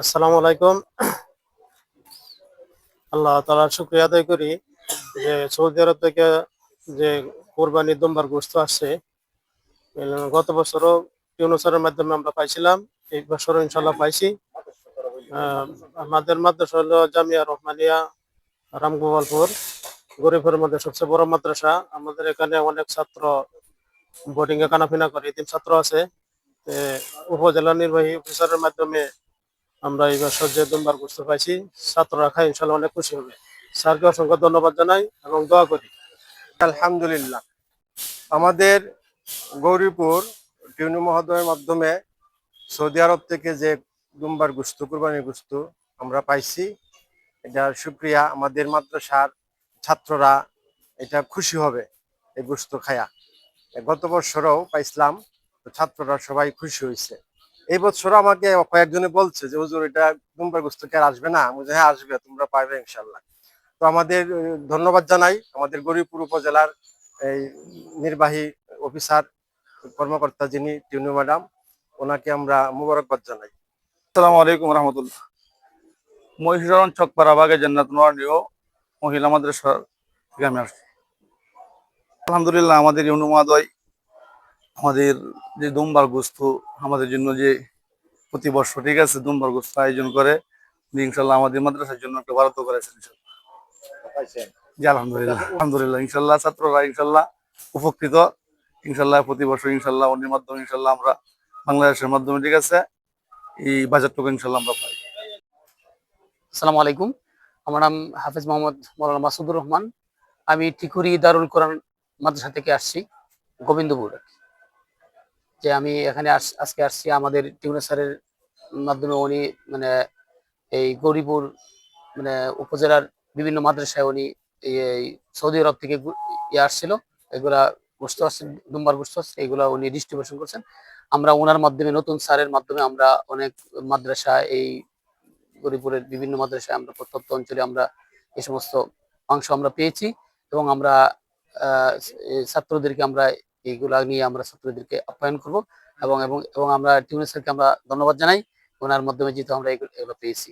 আসসালামু আলাইকুম। আল্লাহ তালার শুক্রিয়া আদায় করি যে সৌদি আরব থেকে যে কোরবানি দুম্বার গোস্ত আসছে গত বছরও টিউনুসারের মাধ্যমে আমরা পাইছিলাম, এই বছরও ইনশাল্লাহ পাইছি। আমাদের মাদ্রাসা হলো জামিয়া রহমানিয়া, রামগোপালপুর। গরিবের মধ্যে সবচেয়ে বড় মাদ্রাসা। আমাদের এখানে অনেক ছাত্র বোর্ডিং এ কানাফিনা করে। এতিম ছাত্র আছে। উপজেলা নির্বাহী অফিসারের মাধ্যমে আমরা এই বছর দুমবার বুঝতে পাইছি। ছাত্ররা খাই ইনশাল্লাহ অনেক খুশি হবে। স্যারকে অসংখ্য ধন্যবাদ জানাই এবং দোয়া করি। আলহামদুলিল্লাহ। আমাদের গৌরীপুর টিউনু মহোদয়ের মাধ্যমে সৌদি আরব থেকে যে দুম্বার গুস্ত কুরবানি গুস্ত আমরা পাইছি এটা সুক্রিয়া আমাদের মাদ্রাসার ছাত্ররা এটা খুশি হবে, এই গোস্ত খায়া। গত বছরও পাইছিলাম ছাত্ররা সবাই খুশি হয়েছে এই বছর আমাকে কয়েকজনে বলছে যে, হুজুর, এটা দুম্বার গুস্ত কে আর আসবে না? আমি হ্যাঁ আসবে, তোমরা পাইবে ইনশাল্লাহ তো আমাদের ধন্যবাদ জানাই আমাদের গরিবপুর উপজেলার এই নির্বাহী অফিসার, কর্মকর্তা যিনি টিউনু ম্যাডাম, ওনাকে আমরা মুবারকবাদ জানাই। আসসালামু আলাইকুম রহমতুল্লাহ। মহিষরণ চকপাড়া বাগে জান্নাত নোয়ারিও মহিলা মাদ্রাসা থেকে আমি আসছি। আলহামদুলিল্লাহ আমাদের অনুমাদয় আমাদের যে দুমবার গোস্ত, আমাদের জন্য যে প্রতি বছর ঠিক আছে, দুমবার গোস্ত আয়োজন করে ইনশাল্লাহ আমাদের মাদ্রাসার জন্য একটা বরাদ্দ করেছেন জি, আলহামদুলিল্লাহ। আলহামদুলিল্লাহ, ইনশাল্লাহ, ছাত্ররা ইনশাল্লাহ উপকৃত। ইনশাল্লাহ প্রতি বছর ইনশাল্লাহ উনির মাধ্যমে ইনশাল্লাহ আমরা বাংলাদেশের মাধ্যমে, ঠিক আছে, এই বাজারটুকু ইনশাল্লাহ আমরা পাই। আসসালামু আলাইকুম। আমার নাম হাফিজ মোহাম্মদ মৌলানা মাসুদুর রহমান। আমি টিকুরি দারুল কোরআন মাদ্রাসা থেকে আসছি, গোবিন্দপুর। যে আমি এখানে আজকে আসছি আমাদের টিউনা স্যারের মাধ্যমে উনি মানে এই গৌরীপুর মানে উপজেলার বিভিন্ন মাদ্রাসায় উনি এই সৌদি আরব থেকে ইয়ে আসছিল। এগুলা গোস্ত আসছে দুম্বার গোস্ত আসছে এগুলা উনি ডিস্ট্রিবিউশন করছেন। আমরা ওনার মাধ্যমে, নতুন স্যারের মাধ্যমে আমরা অনেক মাদ্রাসা এই গরিপুরের বিভিন্ন মাদ্রাসায় আমরা প্রত্যন্ত অঞ্চলে আমরা এ সমস্ত অংশ আমরা পেয়েছি এবং আমরা ছাত্রদেরকে আমরা এইগুলা নিয়ে আমরা ছাত্রদেরকে আপ্যায়ন করব এবং এবং আমরা স্যারকে আমরা ধন্যবাদ জানাই। ওনার মাধ্যমে যেহেতু আমরা এগুলো পেয়েছি।